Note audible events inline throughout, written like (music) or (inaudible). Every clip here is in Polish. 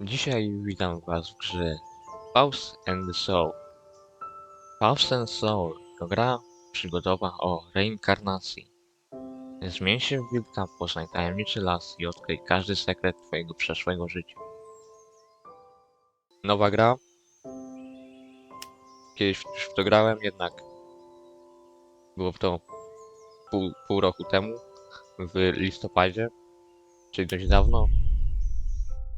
Dzisiaj witam Was w grze Faust and Soul. Faust and Soul to gra przygodowa o reinkarnacji. Zmień się w wilka, poznaj tajemniczy las i odkryj każdy sekret Twojego przeszłego życia. Nowa gra. Kiedyś już w to grałem, jednak było to pół, pół roku temu, w listopadzie, czyli dość dawno.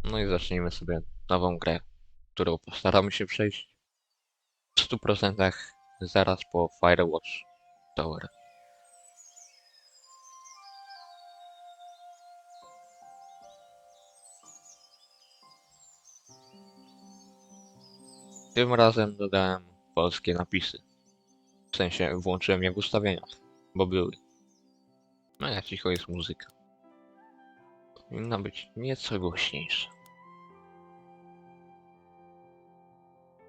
No i zacznijmy sobie nową grę, którą postaramy się przejść w 100% zaraz po Firewatch Tower. Tym razem dodałem polskie napisy. W sensie włączyłem je w ustawieniach, bo były. No jak cicho jest muzyka. Powinna być nieco głośniejsza.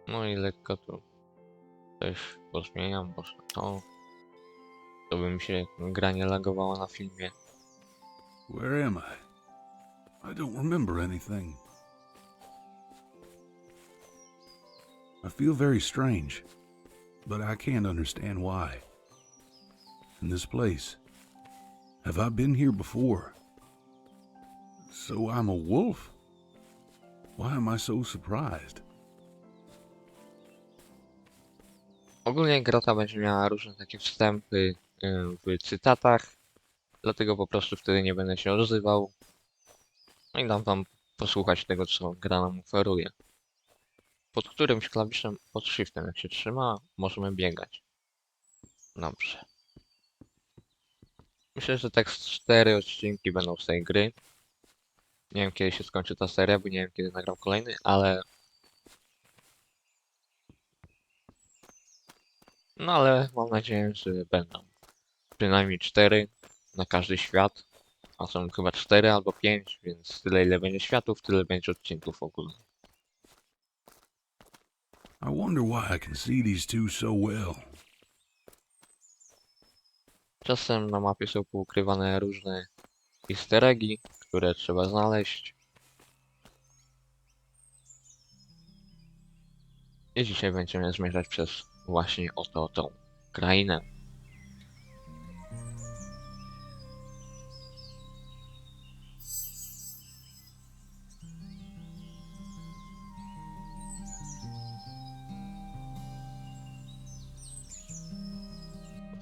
No i lekko tu też pozmieniam, bo to to by mi się gra nie lagowała na filmie. Where am I? I don't remember anything. I feel very strange, but I can't understand why. In this place, have I been here before? So I'm a wolf? Why am I so surprised? Ogólnie gra ta będzie miała różne takie wstępy y, w cytatach, dlatego po prostu wtedy nie będę się odzywał. No i dam wam posłuchać tego, co gra nam oferuje. Pod którymś klawiszem, pod shiftem jak się trzyma, możemy biegać. Dobrze. Myślę, że tak cztery odcinki będą z tej gry. Nie wiem kiedy się skończy ta seria, bo nie wiem kiedy nagram kolejny, ale No ale mam nadzieję, że będą. Przynajmniej cztery na każdy świat. A są chyba cztery albo pięć, więc tyle ile będzie światów, tyle będzie odcinków ogólnie. I wonder why I can see these two so well. Czasem na mapie są poukrywane różne easter eggi, które trzeba znaleźć. I dzisiaj będziemy zmierzać przez właśnie oto tą krainę.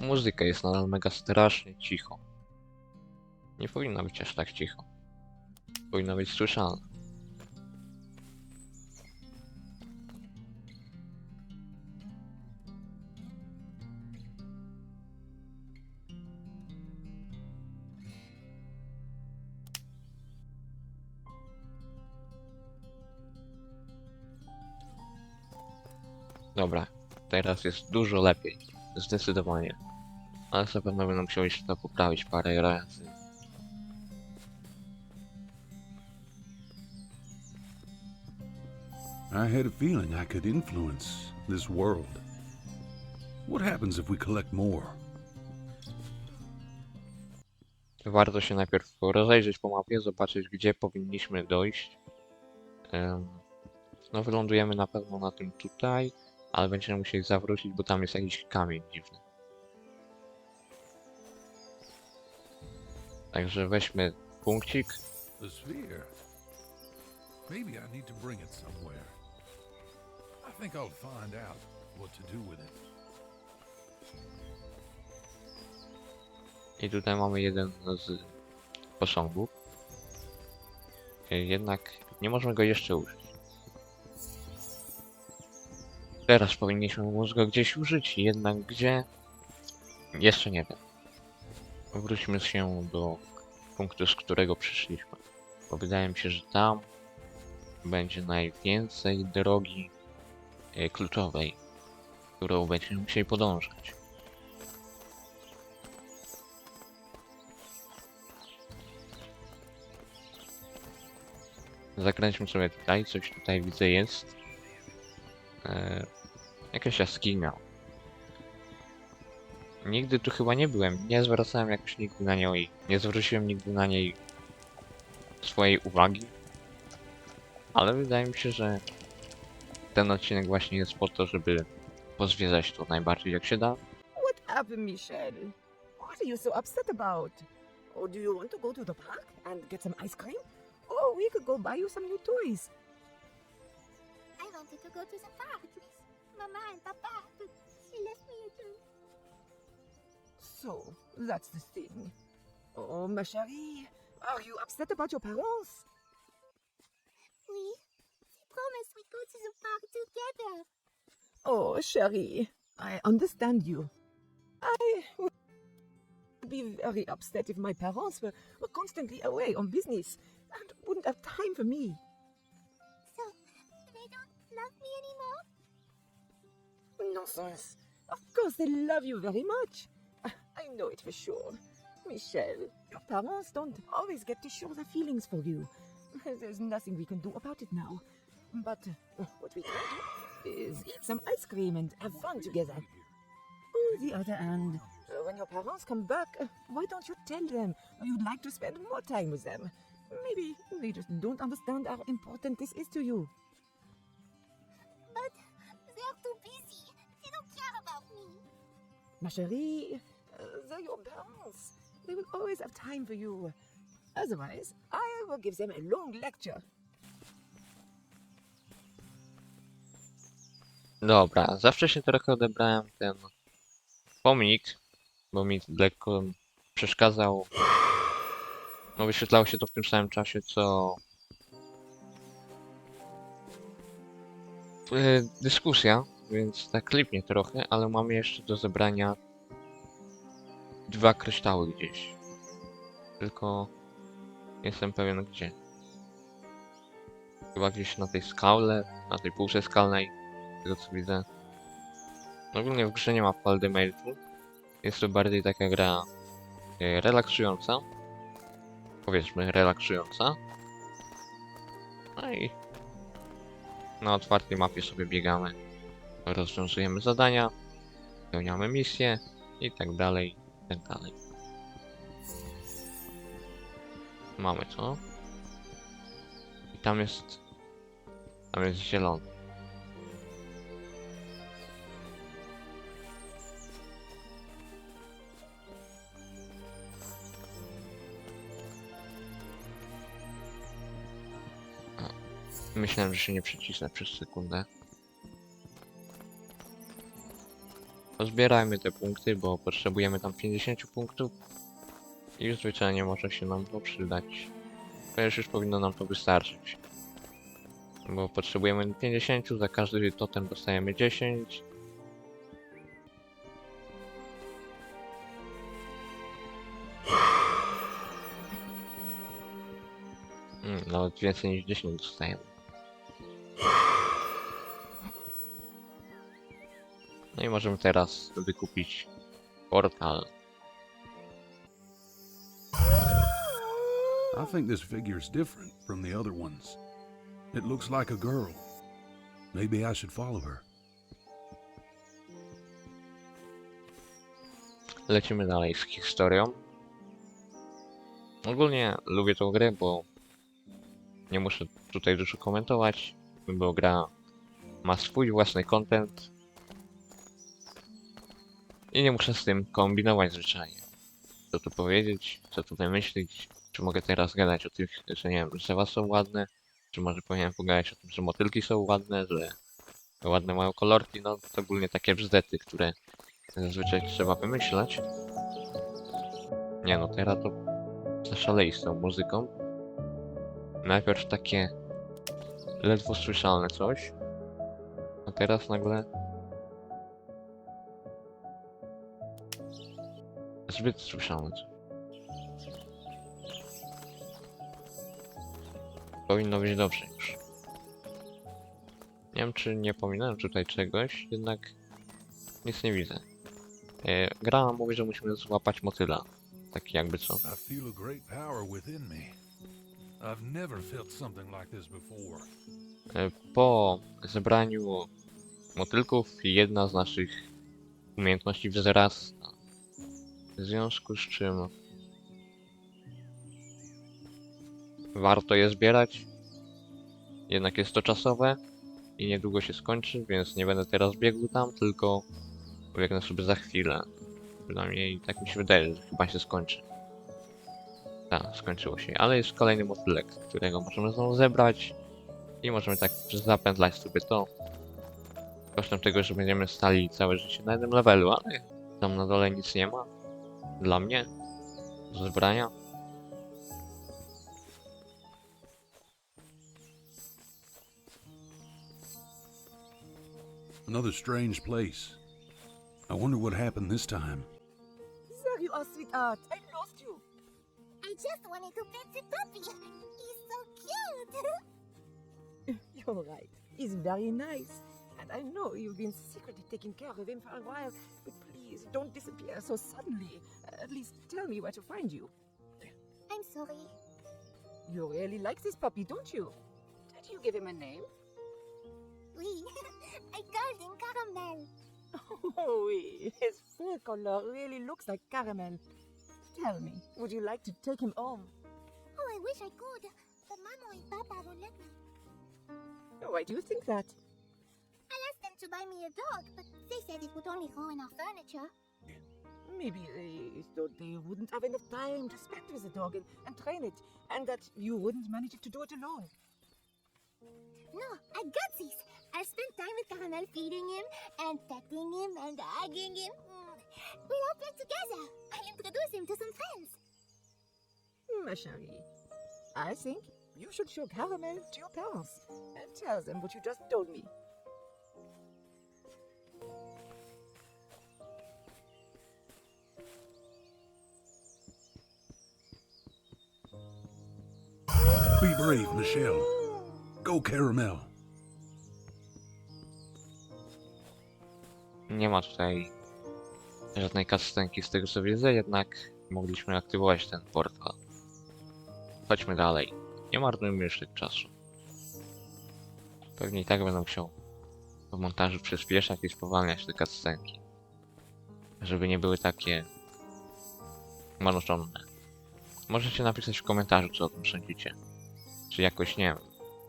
Muzyka jest nadal mega strasznie cicho. Nie powinna być aż tak cicho. Powinna być słyszalna. Dobra, teraz jest dużo lepiej. Zdecydowanie. Ale zapewne będę musiał jeszcze to poprawić parę razy. I had a feeling I could influence this world. What happens if we collect more? Warto się najpierw rozejrzeć po mapie, zobaczyć gdzie powinniśmy dojść. No wylądujemy na pewno na tym tutaj, ale będziemy musieli zawrócić, bo tam jest jakiś kamień dziwny. Także weźmy punkcik. The sphere. Maybe I need to bring it somewhere. Think I'll find out what to do with it. I tutaj mamy jeden z posągów. E, Jednak nie możemy go jeszcze użyć. Teraz powinniśmy móc go gdzieś użyć, jednak gdzie? Jeszcze nie wiem. Wróćmy się do punktu, z którego przyszliśmy. Bo wydaje mi się, że tam będzie najwięcej drogi kluczowej, którą będziemy musieli podążać. Zakręćmy sobie tutaj, coś tutaj widzę jest. E, jakaś jaskinia. Nigdy tu chyba nie byłem, nie zwracałem jakoś nigdy na niej, nie zwróciłem nigdy na niej swojej uwagi. Ale wydaje mi się, że ten odcinek właśnie jest po to, żeby pozwiedzać to najbardziej jak się da. What happened, Michelle? What are you so upset about? Oh, do you want to go to the park and get some ice cream? Oh, we could go buy you some new toys. I wanted to go to the park with Mama and Papa, but she left me alone. So, that's the thing. Oh, ma chérie, are you upset about your parents? We, they promised we'd go to the park together. Oh, chérie, I understand you. I would be very upset if my parents were, were constantly away on business and wouldn't have time for me. So, they don't love me anymore? Nonsense. Of course, they love you very much. I- I know it for sure. Michelle, your parents don't always get to show their feelings for you. There's nothing we can do about it now. But uh, what we can do is eat some ice cream and have fun together. On the other hand, uh, when your parents come back, uh, why don't you tell them you'd like to spend more time with them? Maybe they just don't understand how important this is to you. But they're too busy. They don't care about me. Ma chérie, they're your parents. They will always have time for you. Otherwise, I will give them a long lecture. Dobra, za wcześnie trochę odebrałem ten pomnik, bo mi lekko przeszkadzał. No wyświetlało się to w tym samym czasie, co e, dyskusja, więc tak klipnie trochę, ale mamy jeszcze do zebrania dwa kryształy gdzieś. Tylko nie jestem pewien gdzie. Chyba gdzieś na tej skale, na tej półce skalnej tego co widzę. No Ogólnie w grze nie ma Paldemeltu. Jest to bardziej taka gra e, relaksująca. Powiedzmy, relaksująca. No i na otwartej mapie sobie biegamy. Rozwiązujemy zadania, spełniamy misje i tak dalej, i tak dalej. Mamy to. I tam jest... Tam jest zielony. Myślałem, że się nie przycisnę przez sekundę. Zbierajmy te punkty, bo potrzebujemy tam 50 punktów. I zwyczajnie może się nam to przydać. Chociaż już powinno nam to wystarczyć. Bo potrzebujemy 50, za każdy totem dostajemy 10. Mm, nawet więcej niż 10 dostajemy. No i możemy teraz wykupić portal. I think this different from the other ones. It looks like a girl. Maybe I should follow her. Lecimy dalej z historią. Ogólnie lubię tą grę, bo nie muszę tutaj dużo komentować, bo gra ma swój własny content i nie muszę z tym kombinować zwyczajnie. Co tu powiedzieć, co tu wymyślić, czy mogę teraz gadać o tych, że nie wiem, drzewa są ładne, czy może powinienem pogadać o tym, że motylki są ładne, że ładne mają kolorki, no to ogólnie takie bzdety, które zazwyczaj trzeba wymyślać. Nie no, teraz to zaszalej z tą muzyką. Najpierw takie ledwo słyszalne coś, a teraz nagle zbyt słyszalne coś. Powinno być dobrze już. Nie wiem, czy nie pominąłem tutaj czegoś, jednak nic nie widzę. E, gra mówi, że musimy złapać motyla. Taki jakby co. I feel a great power within me. I've never felt something like this before. E, Po zebraniu motylków jedna z naszych umiejętności wzrasta. W związku z czym warto je zbierać Jednak jest to czasowe i niedługo się skończy, więc nie będę teraz biegł tam, tylko pobiegnę sobie za chwilę. Przynajmniej tak mi się wydaje, że chyba się skończy. Tak, skończyło się, ale jest kolejny motylek, którego możemy znowu zebrać i możemy tak zapętlać sobie to. Kosztem tego, że będziemy stali całe życie na jednym levelu, ale tam na dole nic nie ma. Dla mnie. Do zebrania. Another strange place. I wonder what happened this time. There you are, sweetheart. I lost you. I just wanted to pet the puppy. He's so cute. (laughs) You're right. He's very nice. And I know you've been secretly taking care of him for a while, but please don't disappear so suddenly. At least tell me where to find you. I'm sorry. You really like this puppy, don't you? Did you give him a name? Oui, I called him Caramel. Oh, oui. his fur color really looks like caramel. Tell me, would you like to take him home? Oh, I wish I could, but Mama and Papa won't let me. Oh, Why do you think that? I to buy me a dog, but they said it would only ruin our furniture. Maybe they thought they wouldn't have enough time to spend with the dog and, and train it, and that you wouldn't manage to do it alone. No, I got this. I'll spend time with Caramel feeding him and petting him and hugging him. Mm. We'll all play together. I'll introduce him to some friends. Ma chérie, I think you should show Caramel to your parents and tell them what you just told me. Brave, Michelle. Go, Caramel. Nie ma tutaj żadnej kastenki z tego co widzę, jednak mogliśmy aktywować ten portal. Chodźmy dalej. Nie marnujmy jeszcze czasu. Pewnie i tak będę musiał w montażu przyspieszać i spowalniać te kastenki. Żeby nie były takie monotonne. Możecie napisać w komentarzu co o tym sądzicie. Czy jakoś, nie wiem,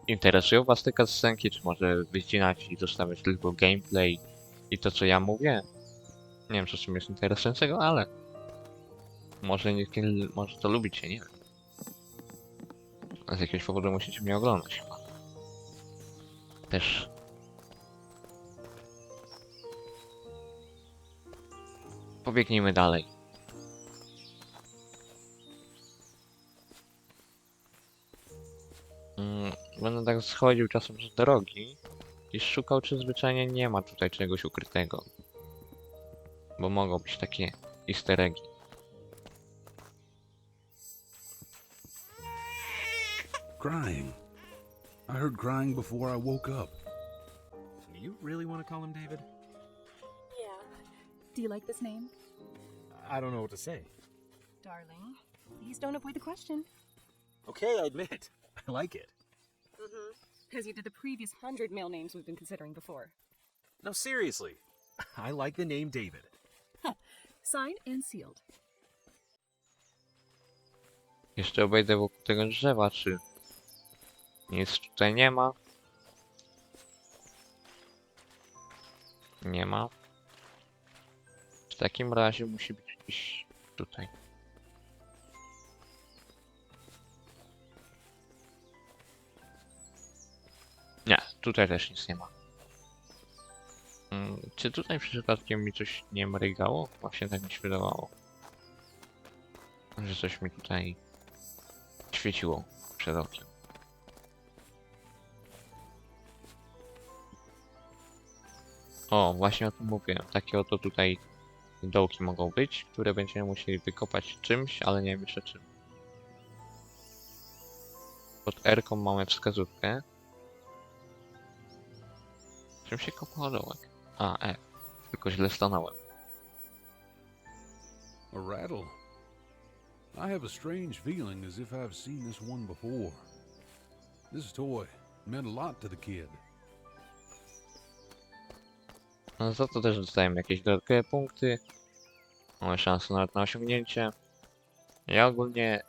interesują was te kastenki, czy może wycinać i zostawiać tylko gameplay i to co ja mówię, nie wiem w tym jest interesującego, ale może nie, może to lubicie, nie wiem. Z jakiegoś powodu musicie mnie oglądać. Też. Pobiegnijmy dalej. Będę tak schodził czasem z drogi i szukał, czy zwyczajnie nie ma tutaj czegoś ukrytego. Bo mogą być takie easter eggi. Crying. I heard crying before I woke up. You really want to call him David? Yeah. Do you like this name? I don't know what to say. Darling, please don't avoid the question. Okay, I admit. (laughs) I like it. Because you did the previous hundred male names we've been considering before. No, seriously. (laughs) I like the name David. Signed and sealed. Jeszcze obejdę wokół tego drzewa, czy nic tutaj nie ma. Nie ma. W takim razie musi być gdzieś tutaj. Nie, tutaj też nic nie ma. Mm, Czy tutaj przypadkiem mi coś nie mrygało? Właśnie tak mi się wydawało. Że coś mi tutaj świeciło przed okiem. O, właśnie o tym mówiłem. Takie oto tutaj dołki mogą być, które będziemy musieli wykopać czymś, ale nie wiem jeszcze czym. Pod R mamy wskazówkę. Czym się kopało dołek? A, E. Tylko źle stanąłem. A rattle. I have a strange feeling as if I've seen this one before. This toy meant a lot to the kid. No za to też dostajemy jakieś dodatkowe punkty. Mamy szansę nawet na osiągnięcie. Ja ogólnie,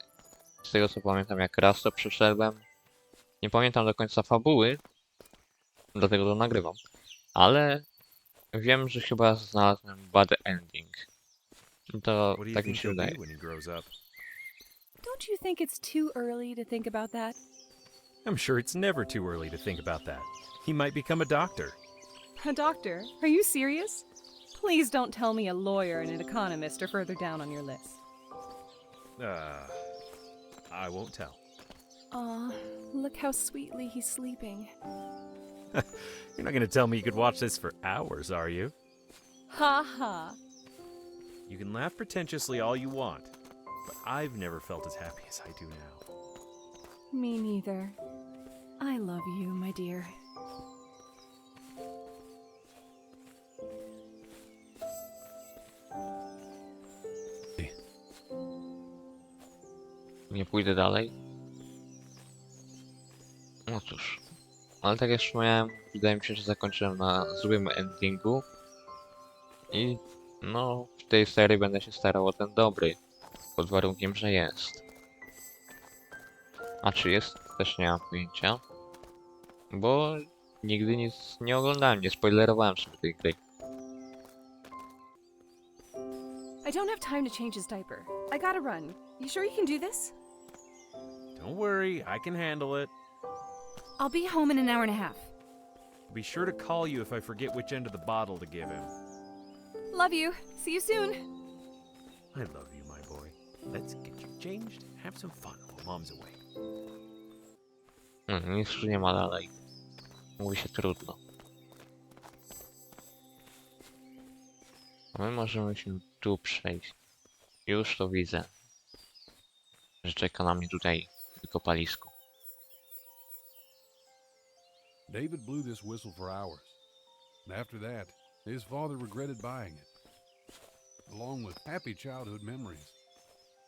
z tego co pamiętam, jak raz to przeszedłem, Nie pamiętam do końca fabuły, dlatego to nagrywam. Ale wiem, że chyba znalazłem bad ending. To What do you tak mi think się he'll wydaje. be when he grows up? Don't you think it's too early to think about that? I'm sure it's never too early to think about that. He might become a doctor. A doctor? Are you serious? Please don't tell me a lawyer and an economist are further down on your list. Uh, I won't tell. Aw, look how sweetly he's sleeping. (laughs) You're not going to tell me you could watch this for hours, are you? Ha ha. You can laugh pretentiously all you want, but I've never felt as happy as I do now. Me neither. I love you, my dear. Nie pójdę dalej. No cóż. Ale tak jak wspomniałem, wydaje mi się, że zakończyłem na złym endingu. I no, w tej serii będę się starał o ten dobry. Pod warunkiem, że jest. A czy jest? Też nie mam pojęcia. Bo nigdy nic nie oglądałem, nie spoilerowałem sobie tej gry. I don't have time to change his diaper. I gotta run. You sure you can do this? Don't worry, I can handle it. I'll be home in an hour and a half. Be sure to call you if I forget which end of the bottle to give him. Love you. See you soon. I love you, my boy. Let's get you changed, have some fun while mom's away. Hmm, nic tu nie ma dalej. Mówi się trudno. A my możemy się tu przejść. Już to widzę. Że czeka na mnie tutaj wykopalisko. David blew this whistle for hours. And after that, his father regretted buying it. Along with happy childhood memories.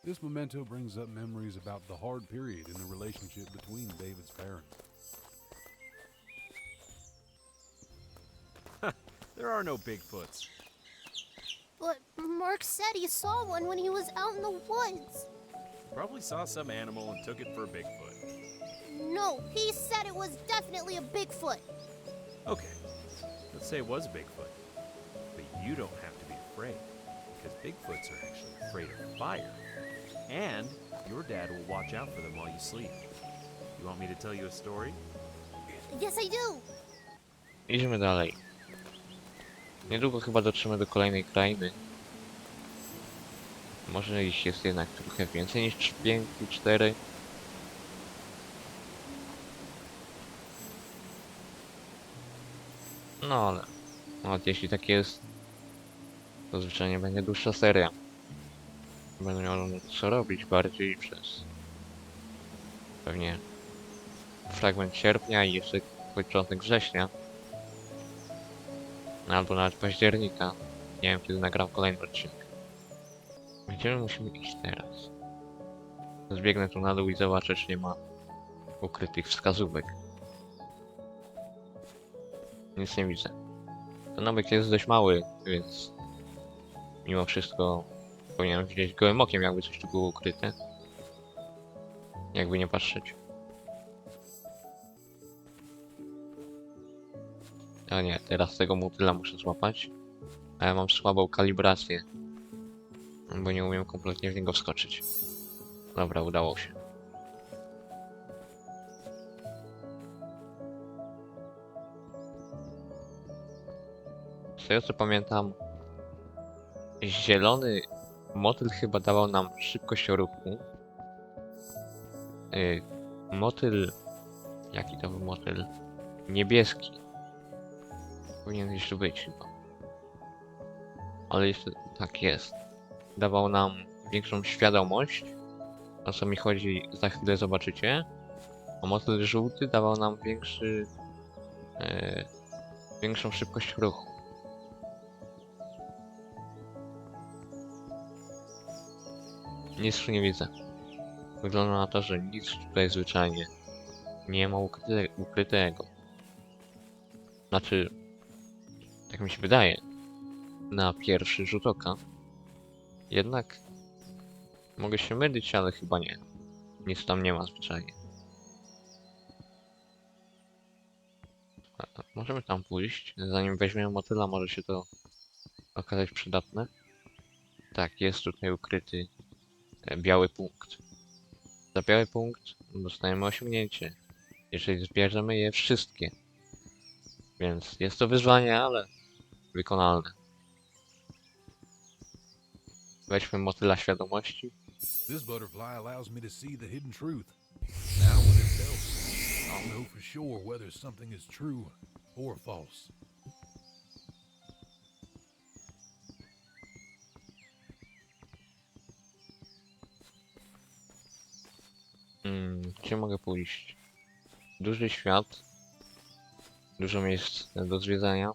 This memento brings up memories about the hard period in the relationship between David's parents. There are no Bigfoots. But Mark said he saw one when he was out in the woods. Probably saw some animal and took it for a Bigfoot. No, he said it was definitely a Bigfoot. Okay, let's say it was a Bigfoot. But you don't have to be afraid, because Bigfoots are actually afraid of fire. And your dad will watch out for them while you sleep. You want me to tell you a story? Yes, I do. Idziemy dalej. Niedługo chyba dotrzemy do kolejnej krainy. Może ich jest jednak trochę więcej niż 5 i 4. No ale nawet jeśli tak jest, to zwyczajnie będzie dłuższa seria. Będę miał co robić bardziej przez pewnie fragment sierpnia i jeszcze początek września. Albo nawet października. Nie wiem kiedy nagram kolejny odcinek. Gdzie my musimy iść teraz? Zbiegnę tu na dół i zobaczę czy nie ma ukrytych wskazówek. Nic nie widzę. Ten obiekt jest dość mały, więc mimo wszystko powinienem widzieć gołym okiem jakby coś tu było ukryte. Jakby nie patrzeć. A nie, teraz tego motyla muszę złapać. A ja mam słabą kalibrację. Bo nie umiem kompletnie w niego wskoczyć. Dobra, udało się. Tego co pamiętam, zielony motyl chyba dawał nam szybkość ruchu. Yy, motyl... Jaki to był motyl? Niebieski. Powinien gdzieś tu być chyba. Ale jeszcze tak jest. Dawał nam większą świadomość. O co mi chodzi, za chwilę zobaczycie. A motyl żółty dawał nam większy... E, większą szybkość ruchu. Nic tu nie widzę. Wygląda na to, że nic tutaj zwyczajnie nie ma ukryte, ukrytego. Znaczy, tak mi się wydaje, na pierwszy rzut oka. Jednak mogę się mylić, ale chyba nie. Nic tam nie ma zwyczajnie. Możemy tam pójść. Zanim weźmiemy motyla, może się to okazać przydatne. Tak, jest tutaj ukryty biały punkt. Za biały punkt dostajemy osiągnięcie, jeżeli zbierzemy je wszystkie. Więc jest to wyzwanie, ale wykonalne. Weźmy motyla świadomości. This butterfly allows me to see the hidden truth. Now, when it tells, I'll know for sure whether something is true or false. Mm, gdzie mogę pójść? Duży świat. Dużo miejsc do zwiedzania.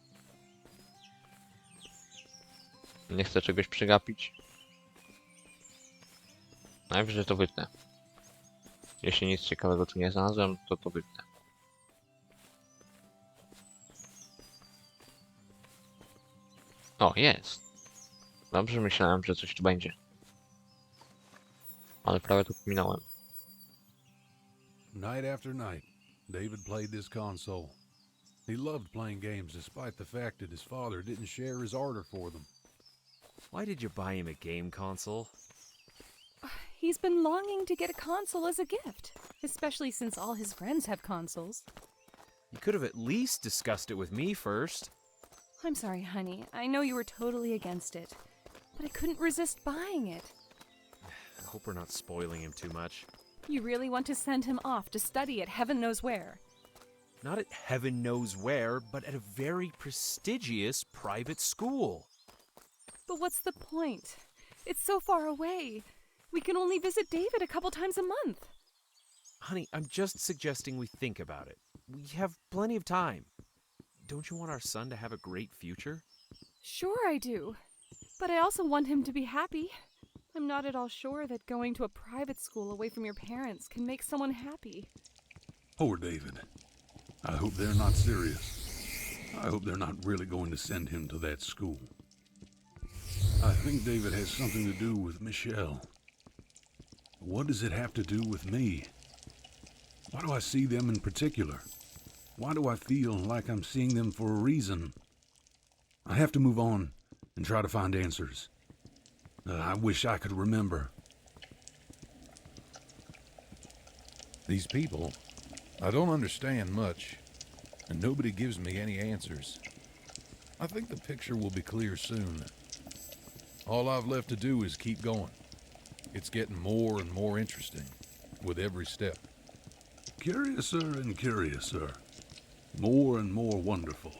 Nie chcę czegoś przegapić. Najwyżej to wytnę. Jeśli nic ciekawego tu nie znalazłem, to to wytnę. O, jest. Dobrze myślałem, że coś tu będzie. Ale prawie to pominąłem. Night after night, David played this console. He loved playing games despite the fact that his father didn't share his ardor for them. Why did you buy him a game console? He's been longing to get a console as a gift, especially since all his friends have consoles. You could have at least discussed it with me first. I'm sorry, honey. I know you were totally against it, but I couldn't resist buying it. I hope we're not spoiling him too much. You really want to send him off to study at heaven knows where. Not at heaven knows where, but at a very prestigious private school. But what's the point? It's so far away. We can only visit David a couple times a month. Honey, I'm just suggesting we think about it. We have plenty of time. Don't you want our son to have a great future? Sure, I do. But I also want him to be happy. I'm not at all sure that going to a private school away from your parents can make someone happy. Poor David. I hope they're not serious. I hope they're not really going to send him to that school. I think David has something to do with Michelle. What does it have to do with me? Why do I see them in particular? Why do I feel like I'm seeing them for a reason? I have to move on and try to find answers. Uh, I wish I could remember. These people, I don't understand much, and nobody gives me any answers. I think the picture will be clear soon. All I've left to do is keep going. It's getting more and more interesting with every step. Curiouser and curiouser. More and more wonderful.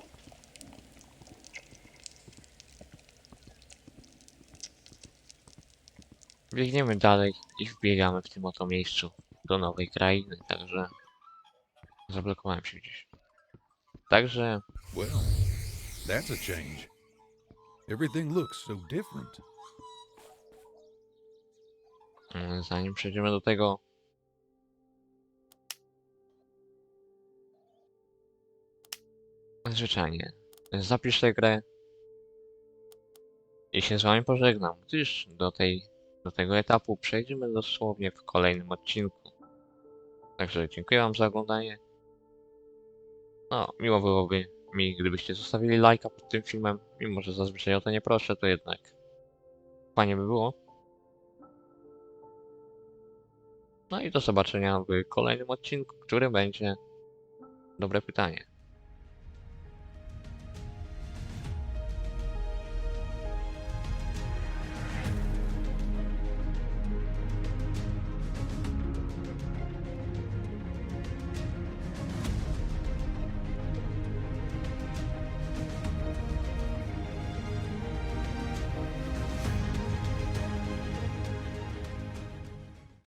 Biegniemy dalej i wbiegamy w tym oto miejscu do nowej krainy, także zablokowałem się gdzieś. Także Well, that's a change. Everything looks so different. mm, zanim przejdziemy do tego zwyczajnie zapisz tę grę i się z wami pożegnam, gdyż do tej do tego etapu przejdziemy dosłownie w kolejnym odcinku. Także dziękuję wam za oglądanie. No, miło byłoby mi, gdybyście zostawili lajka pod tym filmem, mimo że zazwyczaj o to nie proszę, to jednak fajnie by było. No i do zobaczenia w kolejnym odcinku, który będzie dobre pytanie.